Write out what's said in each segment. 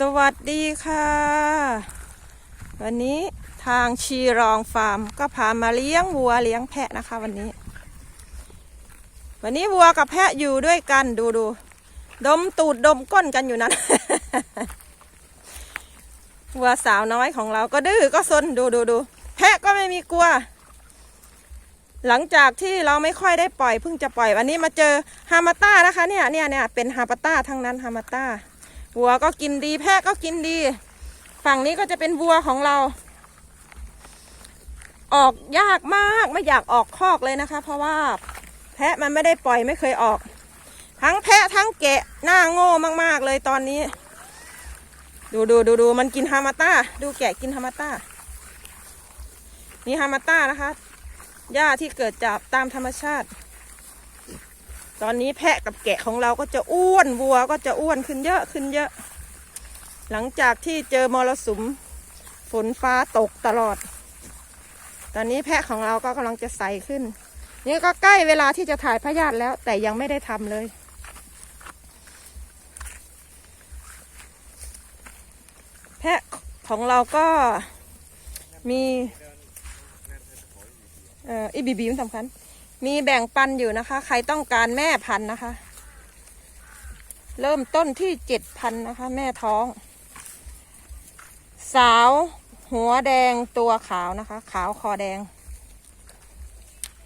สวัสดีค่ะ วันนี้ทางชีรองฟาร์มก็พามาเลี้ยงวัวเลี้ยงแพะนะคะวันนี้ วันนี้วัวกับแพะอยู่ด้วยกันดูดูดมตูดดมก้นกันอยู่นั้นวัวสาวน้อยของเราก็ดื้อก็ซนดูดูดูแพะก็ไม่มีกลัว หลังจากที่เราไม่ค่อยได้ปล่อยเพิ่งจะปล่อย วันนี้มาเจอฮามาต้านะคะเนี่ยเนี่ยเนี่ยเป็นฮามาต้าทั้งนั้นฮามาต้า วัวก็กินดีแพะก็กินดี ฝั่งนี้ก็จะเป็นวัวของเรา ออกยากมากไม่อยากออกคอกเลยนะคะ เพราะว่าแพะมันไม่ได้ปล่อยไม่เคยออก ทั้งแพะทั้งแกะหน้าโง่มาก ๆ เลยตอนนี้ ดูดูดูดูมันกินฮามาต้าดูแกะกินฮามาต้านี่ฮามาต้านะคะหญ้าที่เกิดจากตามธรรมชาติ ตอนนี้แพะกับแกะของเราก็จะอ้วนวัวก็จะอ้วนขึ้นเยอะขึ้นเยอะ หลังจากที่เจอมรสุมฝนฟ้าตกตลอด ตอนนี้แพะของเราก็กำลังจะใสขึ้น นี่ก็ใกล้เวลาที่จะถ่ายพยาธิแล้ว แต่ยังไม่ได้ทำเลยแพะของเราก็มีเอ่ออีบีบีมันสำคัญ มีแบ่งปันอยู่นะคะ ใครต้องการแม่พันธุ์นะคะ เริ่มต้นที่เจ็ดพันนะคะ แม่ท้อง สาวหัวแดงตัวขาวนะคะ ขาวคอแดง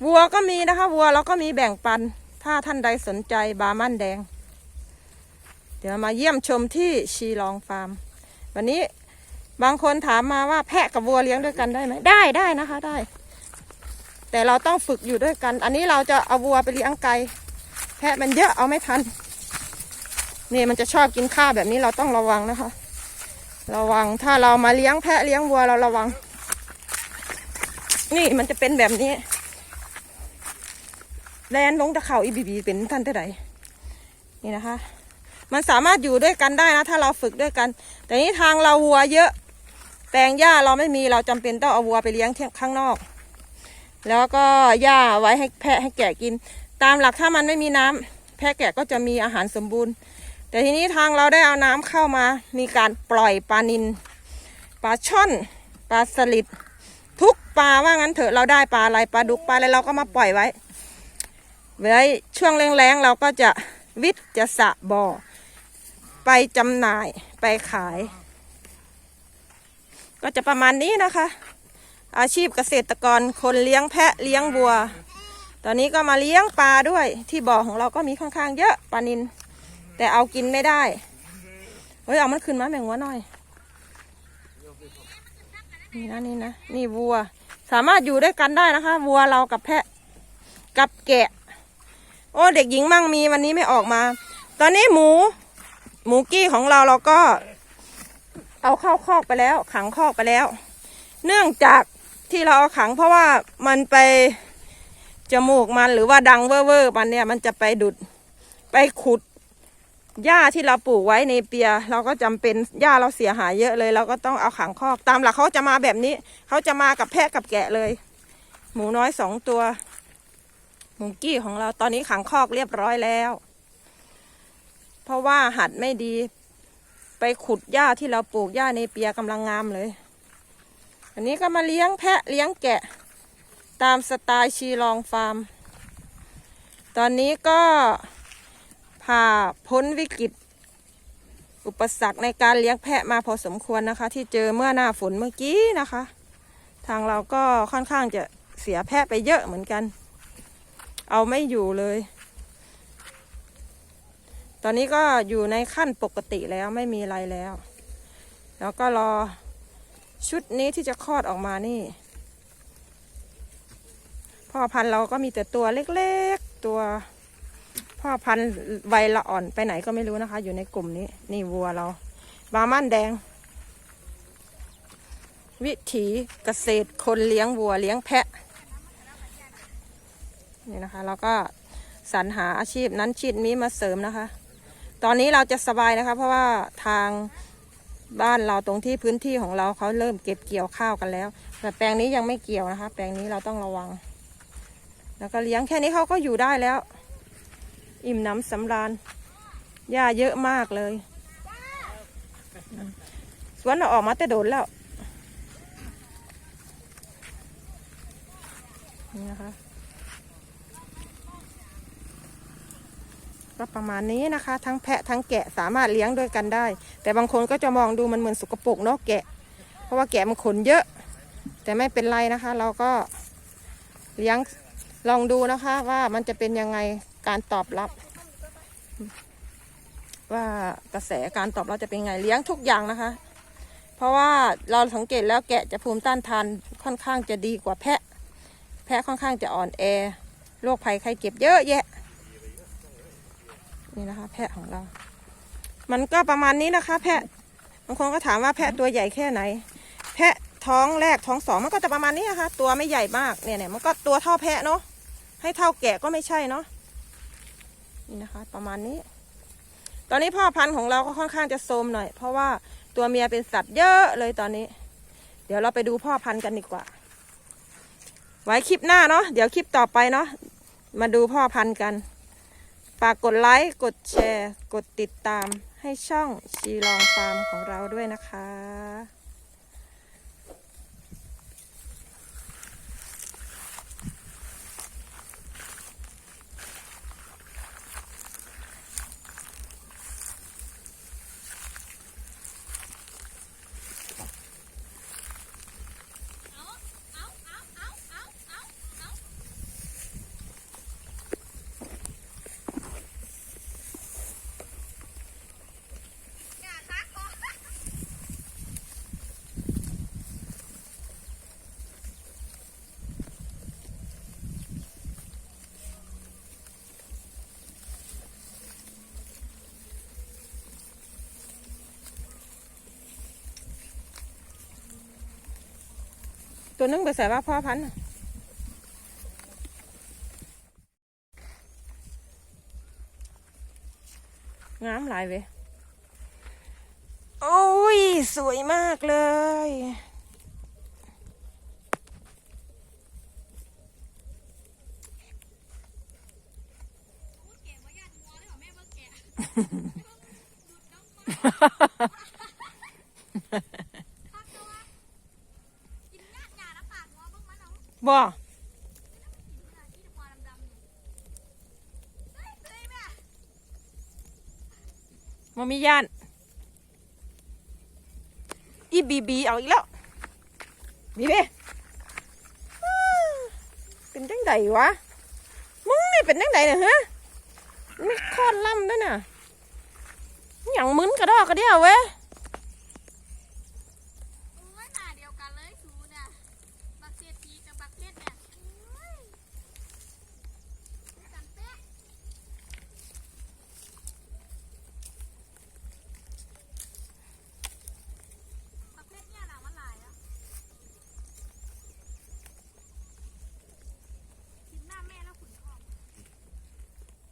วัวก็มีนะคะ วัวเราก็มีแบ่งปัน ถ้าท่านใดสนใจบามันแดง เดี๋ยวมาเยี่ยมชมที่ชีลองฟาร์ม วันนี้บางคนถามมาว่าแพะกับวัวเลี้ยงด้วยกันได้ไหมได้ได้นะคะได้ แต่เราต้องฝึกอยู่ด้วยกัน อันนี้เราจะเอาวัวไปเลี้ยงไก่แพะมันเยอะเอาไม่ทันนี่มันจะชอบกินข้าวแบบนี้เราต้องระวังนะคะ ระวังถ้าเรามาเลี้ยงแพะเลี้ยงวัวเราระวัง นี่มันจะเป็นแบบนี้ แลนลงตะเขาอีบีบีเป็นท่านเท่าไหร่นี่นะคะ มันสามารถอยู่ด้วยกันได้นะ ถ้าเราฝึกด้วยกัน แต่นี้ทางเราวัวเยอะ แปลงหญ้าเราไม่มีเราจำเป็นต้องเอาวัวไปเลี้ยงที่ข้างนอก แล้วก็หญ้าไว้ให้แพะให้แกะกิน ตามหลักถ้ามันไม่มีน้ำแพะแกะก็จะมีอาหารสมบูรณ์ แต่ทีนี้ทางเราได้เอาน้ำเข้ามา มีการปล่อยปลานิลปลาช่อนปลาสลิดทุกปลาว่างั้นเถอะเราได้ปลาอะไรปลาดุกปลาอะไรเราก็มาปล่อยไว้ไว้ช่วงแรงๆเราก็จะวิทย์จะสะบ่อไปจำหน่ายไปขาย ก็จะประมาณนี้นะคะ อาชีพเกษตรกรคนเลี้ยงแพะเลี้ยงวัว ตอนนี้ก็มาเลี้ยงปลาด้วย ที่บ่อของเราก็มีค่อนข้างเยอะปลานินแต่เอากินไม่ได้เฮ้ยเอามันขึ้นมาแบ่งวัวหน่อย นี่นะนี่นะนี่วัว สามารถอยู่ด้วยกันได้นะคะ วัวเรากับแพะกับแกะ โอ้เด็กหญิงมั่งมีวันนี้ไม่ออกมา ตอนนี้หมู หมูกี้ของเราเราก็ เอาเข้าคอกไปแล้ว ขังคอกไปแล้ว เนื่องจาก ที่เราเอาขังเพราะว่ามันไปจมูกมันหรือว่าดังเว่อร์ๆมันเนี่ยมันจะไปดุดไปขุดหญ้าที่เราปลูกไว้ในเปีย เราก็จำเป็นหญ้าเราเสียหายเยอะเลย เราก็ต้องเอาขังคอก ตามหลักเขาจะมาแบบนี้ เขาจะมากับแพะกับแกะเลย หมูน้อยสองตัวหมูกี้ของเราตอนนี้ขังคอกเรียบร้อยแล้ว เพราะว่าหัดไม่ดี ไปขุดหญ้าที่เราปลูกหญ้าในเปียกำลังงามเลย อันนี้ก็มาเลี้ยงแพะเลี้ยงแกะ ตามสไตล์ชีลองฟาร์ม ตอนนี้ก็ผ่าพ้นวิกฤต อุปสรรคในการเลี้ยงแพะมาพอสมควรนะคะ ที่เจอเมื่อหน้าฝนเมื่อกี้นะคะ ทางเราก็ค่อนข้างจะเสียแพะไปเยอะเหมือนกัน เอาไม่อยู่เลย ตอนนี้ก็อยู่ในขั้นปกติแล้วไม่มีอะไรแล้ว แล้วก็รอ ชุดนี้ที่จะคลอดออกมานี่ พ่อพันธุ์เราก็มีแต่ตัวเล็กๆ ตัว พ่อพันธุ์ใบละอ่อนไปไหนก็ไม่รู้นะคะ อยู่ในกลุ่มนี้ นี่วัวเรา บาร์มันแดง วิถีเกษตรคนเลี้ยงวัวเลี้ยงแพะ นี่นะคะ เราก็สรรหาอาชีพนั้นชีพนี้มาเสริมนะคะ ตอนนี้เราจะสบายนะคะ เพราะว่าทาง บ้านเราตรงที่พื้นที่ของเราเขาเริ่มเก็บเกี่ยวข้าวกันแล้ว แต่แปลงนี้ยังไม่เกี่ยวนะคะ แปลงนี้เราต้องระวัง แล้วก็เลี้ยงแค่นี้เขาก็อยู่ได้แล้ว อิ่มน้ำสำราญหญ้าเยอะมากเลย สวนเราออกมาแต่โดนแล้วนี่นะคะ ก็ประมาณนี้นะคะ ทั้งแพะทั้งแกะสามารถเลี้ยงด้วยกันได้ แต่บางคนก็จะมองดูมันเหมือนสกปรกเนาะแกะ เพราะว่าแกะมันขนเยอะ แต่ไม่เป็นไรนะคะ เราก็เลี้ยงลองดูนะคะ ว่ามันจะเป็นยังไงการตอบรับ ว่ากระแสการตอบรับจะเป็นไงเลี้ยงทุกอย่างนะคะ เพราะว่าเราสังเกตแล้วแกะจะภูมิต้านทานค่อนข้างจะดีกว่าแพะ แพะค่อนข้างจะอ่อนแอโรคภัยไข้เจ็บเยอะแยะ นี่นะคะ แพะของเรา มันก็ประมาณนี้นะคะ แพะบางคนก็ถามว่าแพะตัวใหญ่แค่ไหน แพะท้องแรกท้องสองมันก็จะประมาณนี้นะคะ ตัวไม่ใหญ่มากเนี่ยเนี่ยมันก็ตัวเท่าแพะเนาะให้เท่าแกะก็ไม่ใช่เนาะนี่นะคะ ประมาณนี้ ตอนนี้พ่อพันธุ์ของเราก็ค่อนข้างจะโทรมหน่อย เพราะว่าตัวเมียเป็นสัตว์เยอะเลยตอนนี้ เดี๋ยวเราไปดูพ่อพันธุ์กันดีกว่า ไว้คลิปหน้าเนาะเดี๋ยวคลิปต่อไปเนาะมาดูพ่อพันธุ์กัน ฝากกดไลค์ กดแชร์ กดติดตามให้ช่องชีลองฟาร์มของเราด้วยนะคะ ตัวนึงไปใส่ว่าพ่อพันธุ์น่ะงามหลายเว้ยโอ้ย สวยมากเลย บ่มามีย่าน อีบีบีเอาอีกแล้ว บีบีอ้าเป็นจังไดวะ มึงนี่เป็นจังไดเนี่ยฮะไม่คลอดล่ำด้วยน่ะอย่างมึนกระดอกกระเดียวเว้ย โอ้ยหน้าเดียวกันเลยสูเนี่ยบักเศรษฐีกับบักเพชรเนี่ยโอ้ยเหมือนกันเป๊ะบักเพชรเนี่ยหนังมันหลายอะ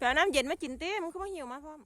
กินหน้าแล้วน้ำเย็นมากินเต้มึงเขามาหิวมาพร้อม